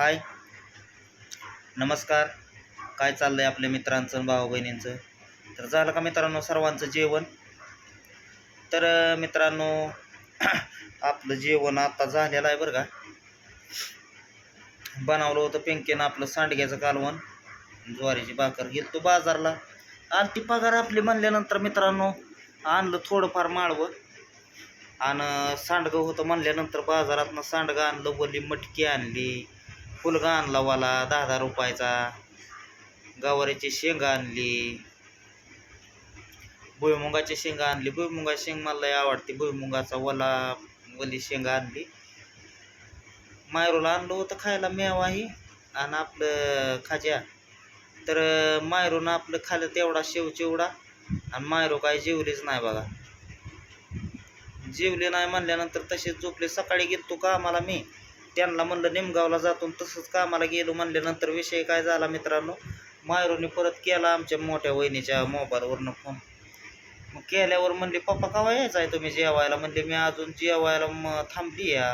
हाय. नमस्कार. काय चाललं आहे आपल्या मित्रांचं आणि भाऊ बहिणींचं? तर झालं का मित्रांनो सर्वांचं जेवण? तर मित्रांनो आपलं जेवण आता झालेलं आहे बरं का. बनवलं होतं पिंकेनं आपलं सांडग्याचं कालवण. ज्वारीची भाकर गेलतो बाजारला. आणि ती पगार आपली म्हणल्यानंतर मित्रांनो आणलं थोडंफार माळवं. आणि सांडगं होतं म्हणल्यानंतर बाजारातनं सांडगं आणलं वली मटकी आणली. फुलगा आणला वाला दहा दहा रुपयाचा. गवारीची शेंगा आणली. भुईमुगाची शेंगा आणली. भुईमुगाची शेंग मला लय आवडते. भुईमुगाचा वला वली शेंगा आणली. मायरूला आणलं होतं खायला मेवाही आणि आपलं खाज्या. तर मायरूनं आपलं खाल्लं तेवढा शेव चिवडा आणि मायरू काय जेवलीच नाही बघा. जेवले नाही म्हणल्यानंतर तसेच झोपले. सकाळी घेतो का आम्हाला मी. त्यांना म्हणलं निमगावला जातो तसंच कामाला गेलो म्हणल्यानंतर विषय काय झाला मित्रांनो? मायरूने परत केला आमच्या मोठ्या वहिनीच्या मोबाईलवरनं फोन मग केल्यावर म्हणले पप्पा कवा यायचा आहे तुम्ही जेवायला? म्हणले मी अजून जेवायला मग थांबली या.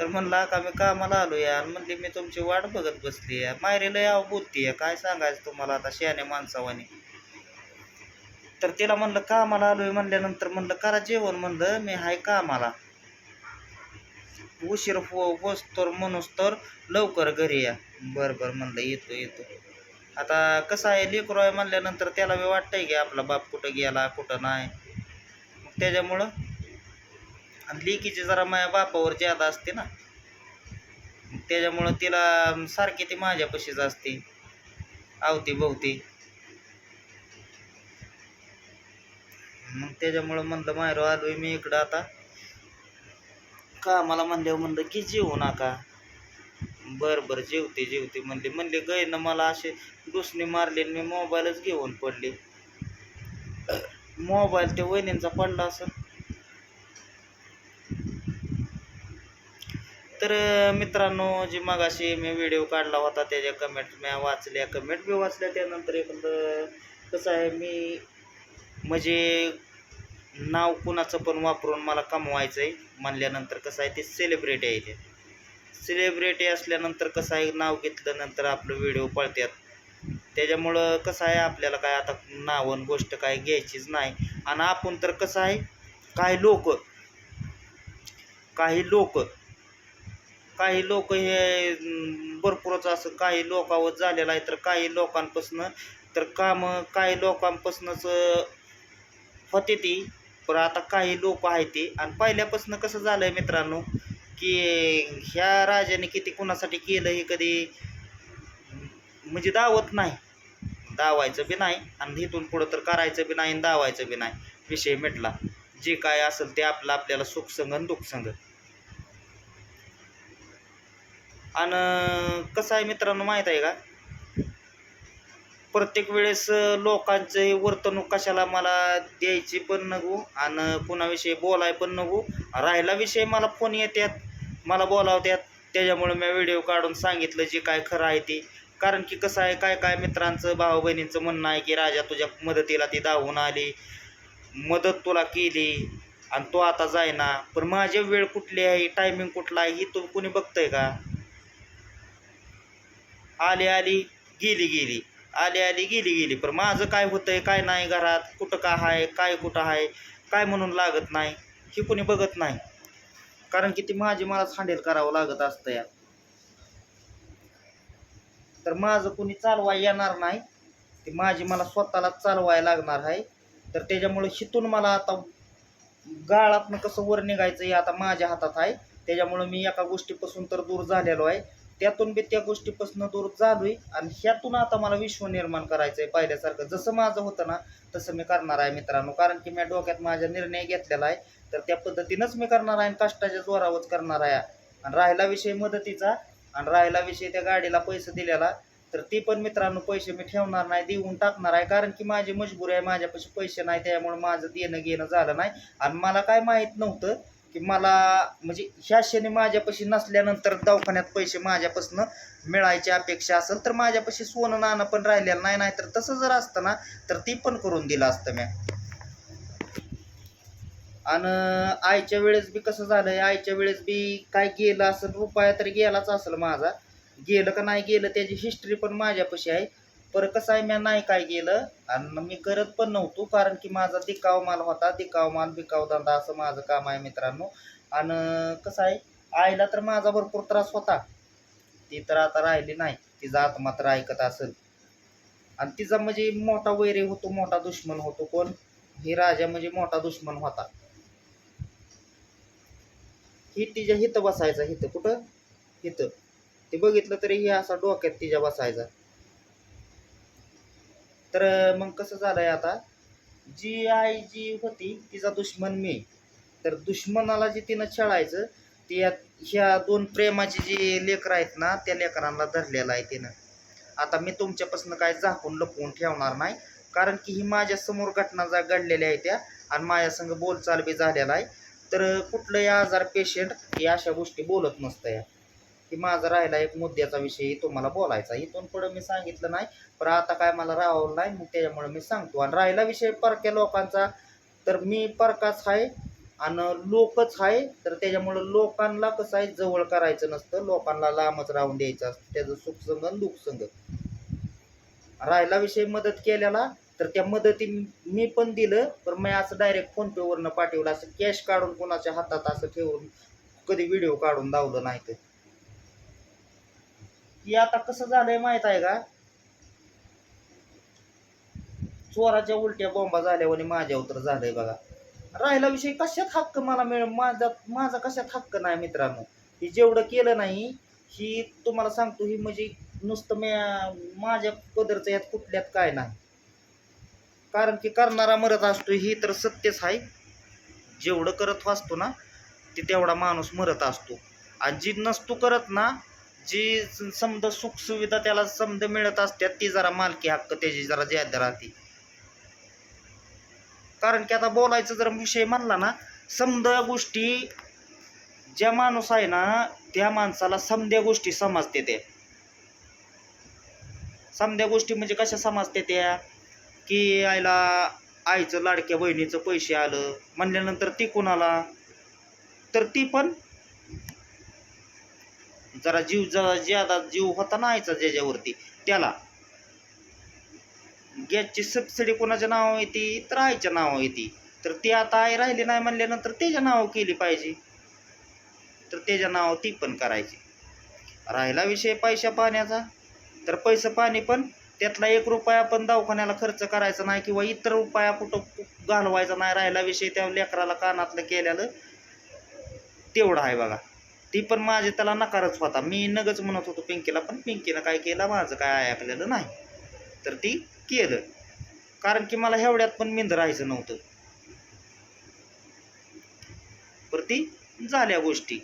तर म्हणला का मी कामाला आलो या. म्हणले मी तुमची वाट बघत बसली या. मायरीला याव बोलती या काय सांगायचं तुम्हाला आता शहाण्या माणसावाने. तर तिला म्हणलं कामाला आलोय. म्हणल्यानंतर म्हणलं करा जेवण. म्हणलं मी हाय कामाला. उशीर हो तर म्हणूस तर लवकर घरी या. बरं बरं म्हणलं येतो येतो. आता कसं आहे लेकरू आहे म्हणल्यानंतर त्याला मी वाटतंय की आपला बाप कुठं गेला कुठं नाही. मग त्याच्यामुळं आणि लेकीची जरा माझ्या बापावर ज्यादा असते ना त्याच्यामुळं तिला सारखी ती माझ्यापाशीच असते. आवती भोवती. मग त्याच्यामुळं म्हणलं मायरो आलोय मी इकडं आता. का? मला म्हणल्यावर म्हणलं की जेवू नका. बरं बरं जेवते जेवते म्हणले. म्हणले गैनं मला असे दुसणी मारले आणि मी मोबाईलच घेऊन पडले. मोबाईल त्या वहिनींचा पडला असं. तर मित्रांनो जी मगाशी मी व्हिडिओ काढला होता त्याच्या कमेंट मी वाचल्या. कमेंट बी वाचल्या त्यानंतर एखादं कसं आहे मी म्हणजे नाव कुणाचं पण वापरून मला कमवायचं आहे म्हणल्यानंतर कसं आहे ते सेलिब्रिटी आहे ते. सेलिब्रिटी असल्यानंतर कसं आहे नाव घेतल्यानंतर आपलं व्हिडिओ पळतात. त्याच्यामुळं कसं आहे आपल्याला काय आता नावन गोष्ट काय घ्यायचीच नाही. आणि आपण तर कसं आहे काही लोक काही लोक काही लोक हे भरपूरच असं काही लोकावर झालेलं आहे तर काही लोकांपासनं तर कामं काही लोकांपासूनच होते ती. पण आता काही लोक आहेत ते. आणि पहिल्यापासून कसं झालं आहे मित्रांनो की ह्या राजाने किती कुणासाठी केलं हे कधी म्हणजे दावत नाही. दावायचं बी नाही आणि इथून पुढं तर करायचं बी नाही आणि दावायचं बी नाही. विषय मिटला. जे काय असेल ते आपलं आपल्याला सुख संग आणि दुःख संग. आणि कसं आहे मित्रांनो माहीत आहे का? प्रत्येक वेळेस लोकांचे वर्तणूक कशाला मला द्यायची पण नको आणि कुणाविषयी बोलाय पण नको राहिला विषय मला फोन येतात मला बोलावत्यात. त्याच्यामुळे मी व्हिडिओ काढून सांगितलं जे काय खरं आहे ते. कारण की कसं आहे काय काय मित्रांचं भाऊ बहिणींचं म्हणणं आहे की राजा तुझ्या मदतीला ती धावून आली. मदत तुला केली आणि तो आता जायना. पण माझी वेळ कुठली आहे? टायमिंग कुठला आहे? ही तू कुणी बघतंय का? आली आली गेली गेली. आली आली गेली गेली. पण माझं काय होतंय काय नाही घरात कुठं का आहे काय कुठं आहे काय म्हणून लागत नाही हे कुणी बघत नाही. कारण की ती माझी मलाच हँडल करावं लागत असतं या तर माझं कुणी चालवाय येणार नाही. ती माझी मला स्वतःला चालवायला लागणार आहे. तर त्याच्यामुळे शितून मला आता गाळातनं कसं वर निघायचं हे आता माझ्या हातात आहे. त्याच्यामुळं मी एका गोष्टीपासून तर दूर झालेलो आहे. त्यातून बी त्या गोष्टीपासून दूर झालोय. आणि ह्यातून आता मला विश्व निर्माण करायचं आहे पाहिल्यासारखं. जसं माझं होतं ना तसं मी करणार आहे मित्रांनो. कारण की मी डोक्यात माझा निर्णय घेतलेला आहे. तर त्या पद्धतीनंच मी करणार आहे आणि कष्टाच्या जोरावरच करणार आहे. आणि राहिला विषय मदतीचा आणि राहिला विषय त्या गाडीला पैसे दिलेला तर ती पण मित्रांनो पैसे मी ठेवणार नाही देऊन टाकणार आहे. कारण की माझी मजबुरी आहे माझ्यापाशी पैसे नाही त्यामुळे माझं देणं घेणं झालं नाही. आणि मला काय माहीत नव्हतं की मला म्हणजे ह्या क्षणी माझ्यापाशी नसल्यानंतर दवाखान्यात पैसे माझ्यापासून मिळायची अपेक्षा असेल तर माझ्यापाशी सोनं नाणं पण राहिलेलं नाही नाही तर तसं जर असतं ना तर ती पण करून दिलं असतं म्या. आणि आईच्या वेळेस बी कसं झालंय आईच्या वेळेस बी काय गेलं असेल रुपया तरी गेलाच असेल माझा. गेलं का नाही गेलं त्याची हिस्ट्री पण माझ्यापाशी आहे. पर कसं आहे मी नाही काय केलं. आणि मी करत पण नव्हतो कारण की माझा दिकाव माल होता दिकाव माल बिकाव धंदा असं माझं काम आहे मित्रांनो. आणि कसं आहे आईला तर माझा भरपूर त्रास होता. ती तर आता राहिली नाही तिचा आत्मा तर ऐकत असेल. आणि तिचा म्हणजे मोठा वैरी होतो मोठा दुश्मन होतो कोण? ही राजा म्हणजे मोठा दुश्मन होता. ही तिच्या हित बसायचा हित कुठं? हित. ते बघितलं तरी ही असा डोक्यात तिच्या बसायचा. तर मग कसं झालंय आता? जी आई जी होती तिचा दुश्मन मी. तर दुश्मनाला जे तिनं छळायचं ते या- ह्या दोन प्रेमाची जी लेकरं आहेत ना त्या लेकरांना धरलेलं आहे तिनं. आता मी तुमच्यापासून काय झाकून लपवून ठेवणार नाही कारण की ही माझ्यासमोर घटना जा घडलेल्या आहेत त्या आणि माझ्यासंग बोलचाल बी झालेला आहे. तर कुठलंही आजार पेशंट हे अशा गोष्टी बोलत नसतं या. की माझा राहिला एक मुद्द्याचा विषय तुम्हाला बोलायचा. इथून पुढे मी सांगितलं नाही पण आता काय मला राहावलं नाही मग त्याच्यामुळे मी सांगतो. आणि राहिला विषय परक्या लोकांचा तर मी परकाच आहे आणि लोकच आहे तर त्याच्यामुळं लोकांना कसं आहे जवळ करायचं नसतं लोकांना लांबच राहून द्यायचं असतं त्याचं सुख संग आणि दुःखसंग राहिला विषय मदत केल्याला तर त्या मदती मी पण दिलं पण मी असं डायरेक्ट फोनपेवरनं पाठवलं असं कॅश काढून कोणाच्या हातात असं ठेवून कधी व्हिडिओ काढून दावलं नाही तर. की आता कसं झालंय माहीत आहे का? चोराच्या उलट्या बॉम्बा झाल्यावर माझ्या उतर झालंय बघा. राहिला विषय कशात हक्क मला मिळ माझा माझा कशात हक्क नाही मित्रांनो? ही जेवढं केलं नाही ही तुम्हाला सांगतो ही म्हणजे नुसतं माझ्या पदरचं यात कुठल्यात काय नाही. कारण की करणारा मरत असतो ही तर सत्यच आहे. जेवढं करत असतो ना ते तेवढा माणूस मरत असतो. आणि जी नसतो करत ना जी समजा सुखसुविधा त्याला समज मिळत असतात ती जरा मालकी हक्क त्याची जरा ज्यादा राहते. कारण की आता बोलायचं जर विषय म्हणला ना समजा गोष्टी ज्या माणूस आहे ना त्या माणसाला समध्या गोष्टी समजते ते समध्या गोष्टी म्हणजे कशा समजते त्या? की आईला आईचं लाडक्या बहिणीचं पैसे आलं म्हणल्यानंतर ती कोणाला? तर ती पण जरा जीव जरा ज्यादा जीव होता ना आईचा ज्याच्यावरती त्याला. गॅसची सबसिडी कोणाच्या नावावर येते तर आईच्या नावावर येते तर ती आता आई राहिली नाही म्हणल्यानंतर त्याच्या नावावर केली पाहिजे. तर त्याच्या नावावर ती पण करायची. राहिला विषय पैशा पाण्याचा. तर पैसा पाणी पण त्यातला एक रुपया पण दवाखान्याला खर्च करायचा नाही किंवा इतर रुपया कुठं घालवायचा नाही. राहिला विषय त्या लेकराला कानातलं केलेलं. तेवढं आहे बघा. ती पण माझे त्याला नकारच होता. मी नगच म्हणत होतो पिंकीला पण पिंकीनं काय केलं? माझं काय ऐकलेलं नाही. तर ती केलं. कारण की मला एवढ्यात पण मिंद राहायचं नव्हतं. पर ती झाल्या गोष्टी.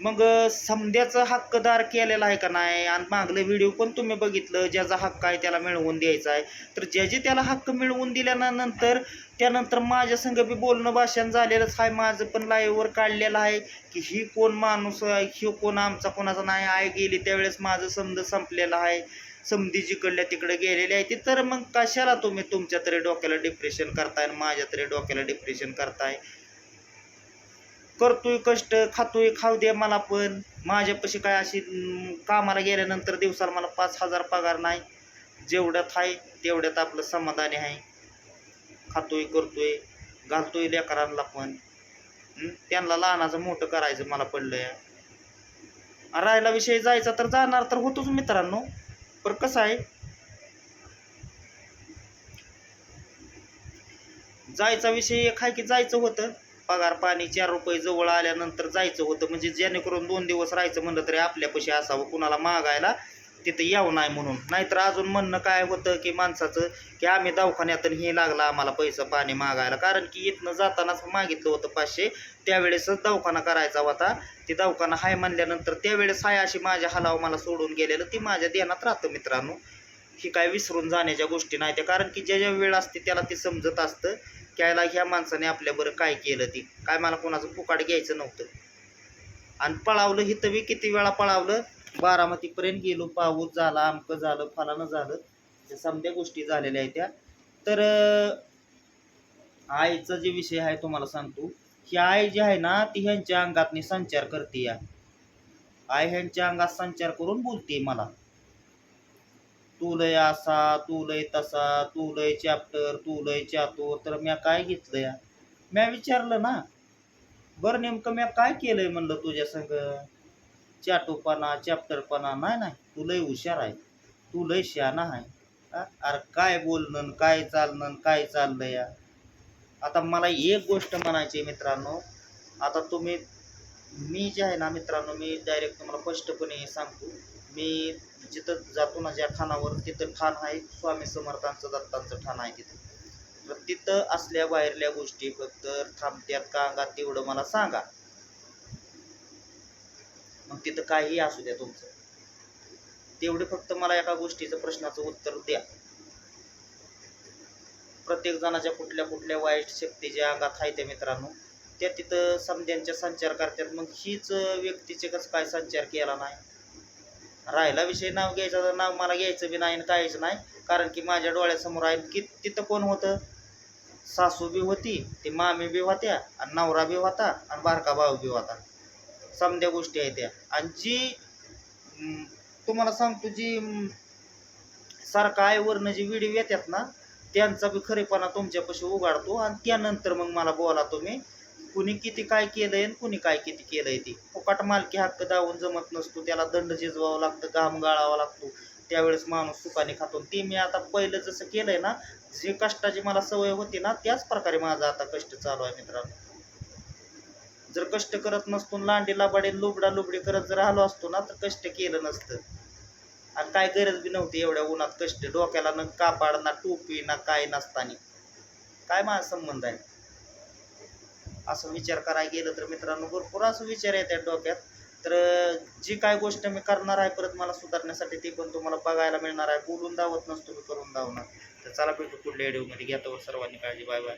मग समद्याचं हक्कदार केलेला आहे का नाही? आणि मागलं व्हिडिओ पण तुम्ही बघितलं ज्याचा हक्क आहे त्याला मिळवून द्यायचा आहे. तर ज्याचे त्याला हक्क मिळवून दिल्यानंतर त्यानंतर माझ्या संग बी बोलणं भाषण झालेलंच आहे. माझं पण लाईव्हवर काढलेलं आहे की ही कोण माणूस आहे ही कोण आमचा कोणाचा नाही आहे गेली त्यावेळेस माझं समज संपलेलं आहे. समधी जिकडल्या तिकडे गेलेली आहे ती. तर मग कशाला तुम्ही तुमच्या तरी डोक्याला डिप्रेशन करताय आणि माझ्या तरी डोक्याला डिप्रेशन करताय? करतोय कष्ट खातोय खाऊ दे मला पण. माझ्यापाशी काय अशी कामाला गेल्यानंतर दिवसाला मला पाच हजार पगार नाही. जेवढ्यात आहे तेवढ्यात आपलं समाधानी आहे. खातोय करतोय घालतोय लेकरांना पण. त्यांना लहानाचं मोठं करायचं मला पडलंय. राहायला विषय जायचा तर जाणार तर होतोच मित्रांनो. पण कसं आहे? जायचा विषय एक आहे की जायचं होतं. पगार पाणी चार रुपये जवळ आल्यानंतर जायचं होतं. म्हणजे जेणेकरून दोन दिवस राहायचं म्हणलं तरी आपल्यापाशी असावं कुणाला मागायला तिथं यावं नाही म्हणून. नाहीतर अजून म्हणणं काय होतं की माणसाचं की आम्ही दवाखान्यातून हे लागला आम्हाला पैसा पाणी मागायला. कारण की इथनं जातानाच मागितलं होतं पाचशे त्यावेळेसच दवाखाना करायचा होता. ती दवाखाना हाय म्हणल्यानंतर त्यावेळेस हाय अशी माझ्या हलाव मला सोडून गेलेलं. ती माझ्या ध्यानात राहतं मित्रांनो. ही काय विसरून जाण्याच्या गोष्टी नाही त्या. कारण की ज्या ज्या वेळ असते त्याला ते समजत असतं. त्याला ह्या माणसाने आपल्याबरोबर काय केलं ते? काय मला कोणाचं फुकाट घ्यायचं नव्हतं. आणि पळावलं हिथं मी किती वेळा पळावलं? बारामतीपर्यंत गेलो पाऊस झाला अमकं झालं फलानं झालं. त्या समध्या गोष्टी झालेल्या आहेत त्या. तर आईचा जे विषय आहे तुम्हाला सांगतो. ही आई जी आहे ना ती ह्यांच्या अंगातनी संचार करते या. आई ह्यांच्या अंगात संचार करून बोलते मला. तू लय असा तू लय तसा तू लय चॅप्टर तू लय चातुर तर म्या काय घेतलं या म्या विचारलं ना बरं नेमकं म्या काय केलंय म्हणलं तुझ्या संग? चाटूपणा चॅप्टरपणा नाही नाही. तू लय हुशार आहे. तू लय शहाणा आहे. हा? अरे काय बोलणं काय चालणं काय चाललं या आता मला एक गोष्ट म्हणायची आहे मित्रांनो. आता तुम्ही मी जे आहे ना मित्रांनो मी डायरेक्ट तुम्हाला स्पष्टपणे सांगतो. मी जिथं जातो ना ज्या खानावर तिथं ठाण आहे स्वामी समर्थांचं दत्तांचं ठाण आहे तिथं. तिथं असल्या बाहेरल्या गोष्टी फक्त थांबत्यात का अंगात तेवढं मला सांगा. मग तिथं काहीही असू द्या तुमचं. तेवढे फक्त मला एका गोष्टीचं प्रश्नाचं उत्तर द्या. प्रत्येक जणाच्या कुठल्या कुठल्या वाईट शक्तीच्या अंगात आहे त्या मित्रांनो. त्या तिथं समध्यांच्या संचार करतात. मग हीच व्यक्तीचे कसं काय संचार केला नाही? राहिला विषय नाव घ्यायचा तर नाव मला घ्यायचं बी नाही आणि कायचं नाही. कारण की माझ्या डोळ्यासमोर आहे की तिथं कोण होतं? सासू बी होती ती मामी बी होत्या आणि नवरा बी होता आणि बारका भाऊ बी होता. समध्या गोष्टी आहेत त्या. आणि जी तुम्हाला सांगतो जी सारखा आईवरनं जी व्हिडिओ येतात ना त्यांचा बी खरेपणा तुमच्यापाशी उघडतो आणि त्यानंतर मग मला बोला तुम्ही कुणी किती काय केलंय आणि कुणी काय किती केलंय ते. फुकट मालकी हक्क दावून जमत नसतो त्याला दंड झिजवावं लागतं घाम गाळावा लागतो. त्यावेळेस माणूस सुखाने खातो. आणि ते मी आता पहिलं जसं केलंय ना जे कष्टाची मला सवय होती ना त्याच प्रकारे माझा आता कष्ट चालू आहे मित्रांनो. जर कष्ट करत नसतो लांडी लाबाडे लुबडा लुबडी करत जर आलो असतो ना तर कष्ट केलं नसतं. आणि काय गरज बी नव्हती एवढ्या उन्हात कष्ट. डोक्याला न कापाड ना टोपी ना काय नसतानी. काय माझा संबंध आहे? असं विचार करायला गेलं तर मित्रांनो भरपूर असं विचार येतात डोक्यात. तर जी काय गोष्ट मी करणार आहे परत मला सुधारण्यासाठी ती पण तुम्हाला बघायला मिळणार आहे. बोलून दावत नसतो मी करून दावणार. तर चला भेटू पुढल्या व्हिडिओमध्ये घ्या तर सर्वांनी काळजी. Bye bye.